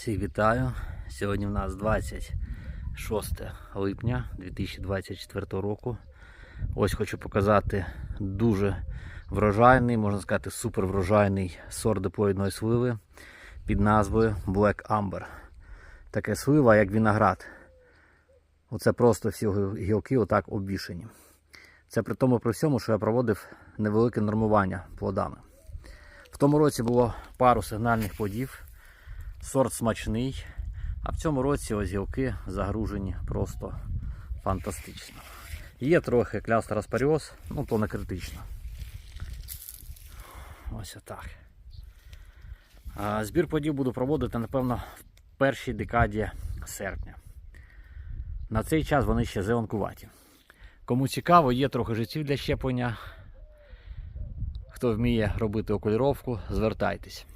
Всіх вітаю. Сьогодні в нас 26 липня 2024 року. Ось хочу показати дуже врожайний, можна сказати, супер врожайний сорт диплоїдної сливи під назвою Black Amber. Таке слива, як виноград. Оце просто всі гілки отак обвішені. Це при тому при всьому, що я проводив невелике нормування плодами. В тому році було пару сигнальних плодів. Сорт смачний. А в цьому році ось гілки загружені просто фантастично. Є трохи клястероспоріоз, ну то не критично. Ось отак. Збір плодів буду проводити, напевно, в першій декаді серпня. На цей час вони ще зеленкуваті. Кому цікаво, є трохи життів для щеплення. Хто вміє робити окуліровку, звертайтесь.